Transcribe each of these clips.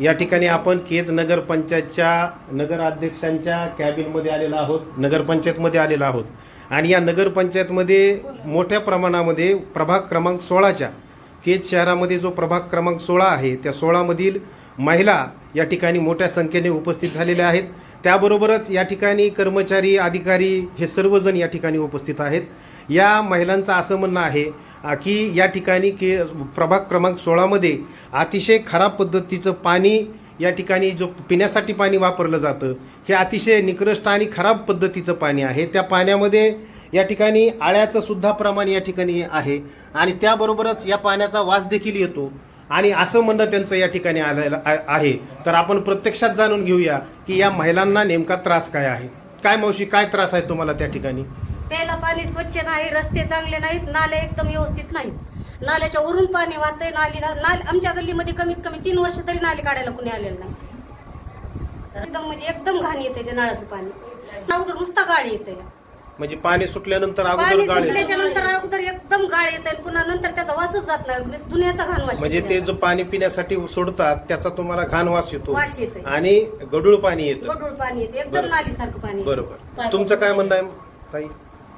या ठिकाणी आपण केज नगरपंचायतच्या नगराध्यक्षांच्या कॅबिनमध्ये आलेला आहोत नगरपंचायतमध्ये आलेला आहोत. आणि या नगरपंचायतमध्ये मोठ्या प्रमाणामध्ये प्रभाग क्रमांक सोळाच्या केज शहरामध्ये जो प्रभाग क्रमांक सोळा आहे त्या सोळामधील महिला या ठिकाणी मोठ्या संख्येने उपस्थित झालेल्या आहेत. त्याबरोबरच या ठिकाणी कर्मचारी अधिकारी हे सर्वजण या ठिकाणी उपस्थित आहेत. या महिलांचं असं म्हणणं आहे की या ठिकाणी के प्रभाग क्रमांक सोळामध्ये अतिशय खराब पद्धतीचं पाणी या ठिकाणी जो पिण्यासाठी पाणी वापरलं जातं हे अतिशय निकृष्ट आणि खराब पद्धतीचं पाणी आहे. त्या पाण्यामध्ये या ठिकाणी आळ्याचं सुद्धा प्रमाण या ठिकाणी आहे आणि त्याबरोबरच या पाण्याचा वास देखील येतो आणि असं म्हणणं त्यांचं या ठिकाणी आलेलं आहे. तर आपण प्रत्यक्षात जाणून घेऊया की या महिलांना नेमका त्रास काय आहे. काय मावशी काय त्रास आहे तुम्हाला त्या ठिकाणी? प्यायला पाणी स्वच्छ नाही रस्ते चांगले नाहीत नाले एकदम व्यवस्थित नाहीत. नाल्याच्या वरून पाणी वाहतंय नालीला नाल आमच्या गल्लीमध्ये कमीत कमी तीन वर्ष तरी नाली काढायला कुणी आलेलं नाही. एकदम म्हणजे एकदम घाण येते ते नळाचं पाणी. अगोदर नुसता गाळ येते म्हणजे पाणी सुटल्यानंतर अगोदर पाणी गाळे सुटल्याच्या नंतर अगोदर एकदम गाळ येते पुन्हा नंतर त्याचा वासच जात नाही. दुनियाचा घाण वास म्हणजे येतो ते जो पाणी पिण्यासाठी सोडतात त्याचा तुम्हाला घाण वास येतो. वास येते. आणि गडूळ पाणी येतं. गडूळ पाणी येते एकदम बरं. नालीसारखं पाणी येते. बरोबर. तुमचं काय म्हणणं आहे ताई?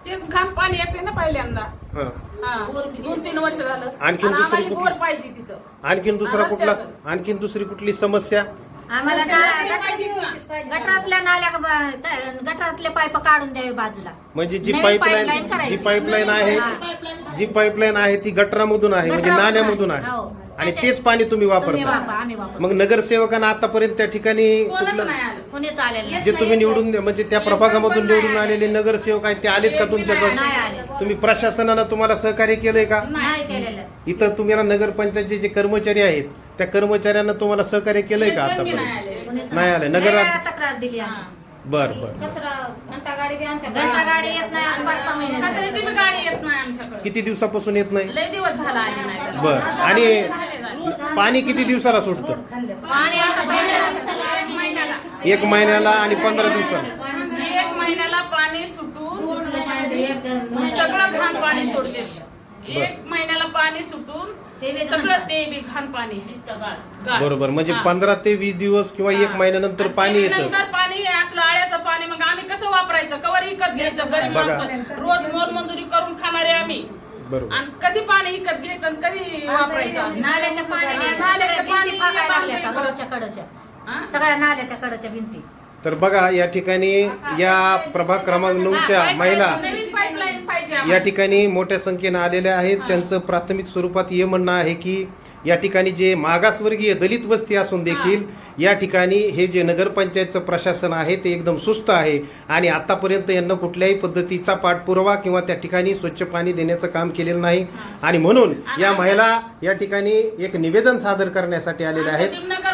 तेच घाण पाणी येते ना पहिल्यांदा हा हा दोन तीन वर्ष झालं आणखीन आणि दुसरी आम्हाला कुठली? बोर पाहिजे तिथं आणखीन दुसरा हा, कुठला रस्त्याचं. आणखीन दुसरी कुठली समस्या आम्हाला रस्ते गा- पाहिजेत ना. गटारातल्या नाल्या गटारातले पाईप काढून द्यावे बाजूला म्हणजे जी नवीन पाईपलाईन जी करायची. पाईपलाईन आहे हा. जी पाईपलाईन आहे ती गटरामधून आहे म्हणजे नाल्यामधून आहे. आहे हो. आणि त्याच्या- तेच पाणी तुम्ही तुम्ही वापरता. वापरा, आम्ही वापरतो. मग नगरसेवकांना आतापर्यंत त्या ठिकाणी कोणच कुठलं नाही आलं. कोणीच आलेलं नाही. जे तुम्ही निवडून म्हणजे त्या प्रभागामधून निवडून आलेले. नगरसेवक आहेत ते आलेत का नाही तुमच्याकडे? आले. तुम्ही प्रशासनानं तुम्हाला सहकार्य केलंय का? नाही केलेलं. इथं तुम्हाला नगरपंचायतचे जे कर्मचारी आहेत त्या कर्मचाऱ्यांना तुम्हाला सहकार्य केलंय का बी नाही आतापर्यंत आले. कोणीच नाही आले. नगर- लय वेळा तक्रार दिली आम्ही. बर बर. घंटा गाडी येत नाही आज पाच सहा महिने झाले. कचऱ्याची बी गाडी येत नाही आमच्याकडे. किती दिवसापासून येत नाही? लय दिवस झाला आली नाही. त्याला. बर आणि. पाणी किती दिवसाला सुटतं? आणि आता पहिल्या दिवसाला एक महिन्याला. एक महिन्याला आणि पंधरा दिवसाला. एक महिन्याला पाणी सुटून सगळं घाण पाणी सोडते. एक महिन्याला पाणी सुटून ते बी घाण. सगळं ते बी घाण पाणी गाळ. बरोबर. म्हणजे हा. पंधरा ते वीस दिवस किंवा एक. महिन्यानंतर आणि पाणी येतं. नंतर पाणी असलं आळ्याचं पाणी मग आम्ही वापरायचं कवर विकत घ्यायचं गरीब बघा. माणसं रोज मोलमजुरी करून खाणारे आम्ही. बरोबर. आणि कधी पाणी विकत घ्यायचं आणि कधी वापरायचं? आम्ही? नाल्याच्या पाण्याने नाल्याच्या भिंती पाणी लागल्या. कडच्या कडच्या. हा? सगळ्या नाल्याच्या कडच्या भिंती. तर बघा या ठिकाणी या प्रभाग क्रमांक नऊच्या महिला या. ठिकाणी मोठ्या संख्येनं आलेल्या आहेत. त्यांचं प्राथमिक स्वरूपात हे म्हणणं आहे की या ठिकाणी जे मागासवर्गीय दलित वस्ती असून देखील या ठिकाणी हे जे नगरपंचायतचं प्रशासन आहे ते एकदम सुस्त आहे. आणि आतापर्यंत यांना कुठल्याही पद्धतीचा पाठपुरावा किंवा त्या ठिकाणी स्वच्छ पाणी देण्याचं काम केलेलं नाही. आणि म्हणून या महिला या ठिकाणी एक निवेदन सादर करण्यासाठी आलेल्या आहेत.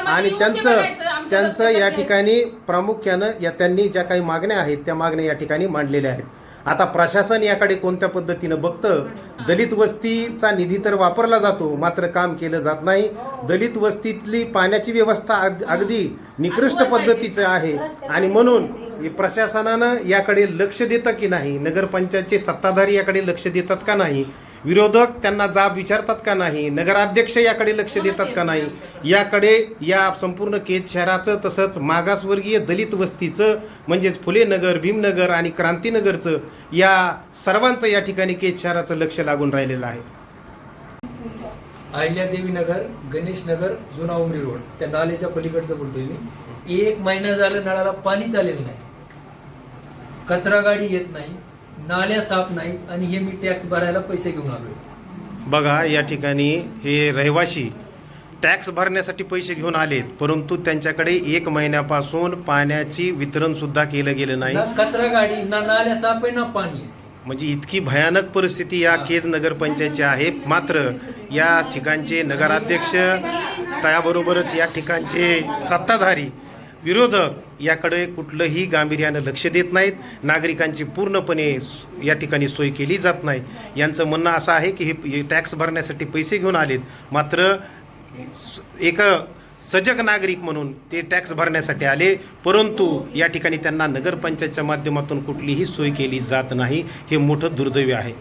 आणि त्यांचं त्यांचं या ठिकाणी प्रामुख्यानं या त्यांनी ज्या काही मागण्या आहेत त्या मागण्या या ठिकाणी मांडलेल्या आहेत. आता प्रशासन याकडे कोणत्या पद्धतीनं बघतं? दलित वस्तीचा निधी तर वापरला जातो मात्र काम केलं जात नाही. दलित वस्तीतली पाण्याची व्यवस्था अग- अगदी निकृष्ट पद्धतीचं आहे. आणि म्हणून प्रशासनानं याकडे लक्ष देतं की नाही? नगरपंचायतचे सत्ताधारी याकडे लक्ष देतात का नाही? विरोधक त्यांना जाब विचारतात का नाही? नगराध्यक्ष याकडे लक्ष देतात का नाही? याकडे या संपूर्ण केज शहराचं तसंच मागासवर्गीय दलित वस्तीचं म्हणजेच फुले नगर भीमनगर आणि क्रांतीनगरचं या सर्वांचं या ठिकाणी केज शहराचं लक्ष लागून राहिलेलं आहे. अहिल्यादेवी नगर गणेश नगर जुना उमरी रोड. त्या नालेच्या पलीकडचं बोलतोय मी. एक महिना झालं नळाला पाणीच आलेलं नाही. कचरा गाडी येत नाही. नाल्या साफ नाही आणि हे मी टॅक्स भरायला पैसे घेऊन आलोय. बघा या ठिकाणी हे रहिवासी टॅक्स भरण्यासाठी पैसे घेऊन आलेत परंतु त्यांच्याकडे एक महिन्यापासून पाण्याची वितरण सुद्धा केलं गेलं नाही. ना कचरा गाडी ना नाल्या साफ आहे ना पाणी. आहे. म्हणजे इतकी भयानक परिस्थिती या केज नगरपंचायतची आहे. मात्र या ठिकाणचे नगराध्यक्ष त्याबरोबरच या ठिकाणचे सत्ताधारी विरोधक याकडे कुठलंही गांभीर्यानं लक्ष देत नाहीत. नागरिकांची पूर्णपणे या ठिकाणी सोय केली जात नाही. यांचं म्हणणं असं आहे की हे टॅक्स भरण्यासाठी पैसे घेऊन आलेत. मात्र एक सजग नागरिक म्हणून ते टॅक्स भरण्यासाठी आले. परंतु या ठिकाणी त्यांना नगरपंचायतच्या माध्यमातून कुठलीही सोय केली जात नाही. हे मोठं दुर्दैव आहे.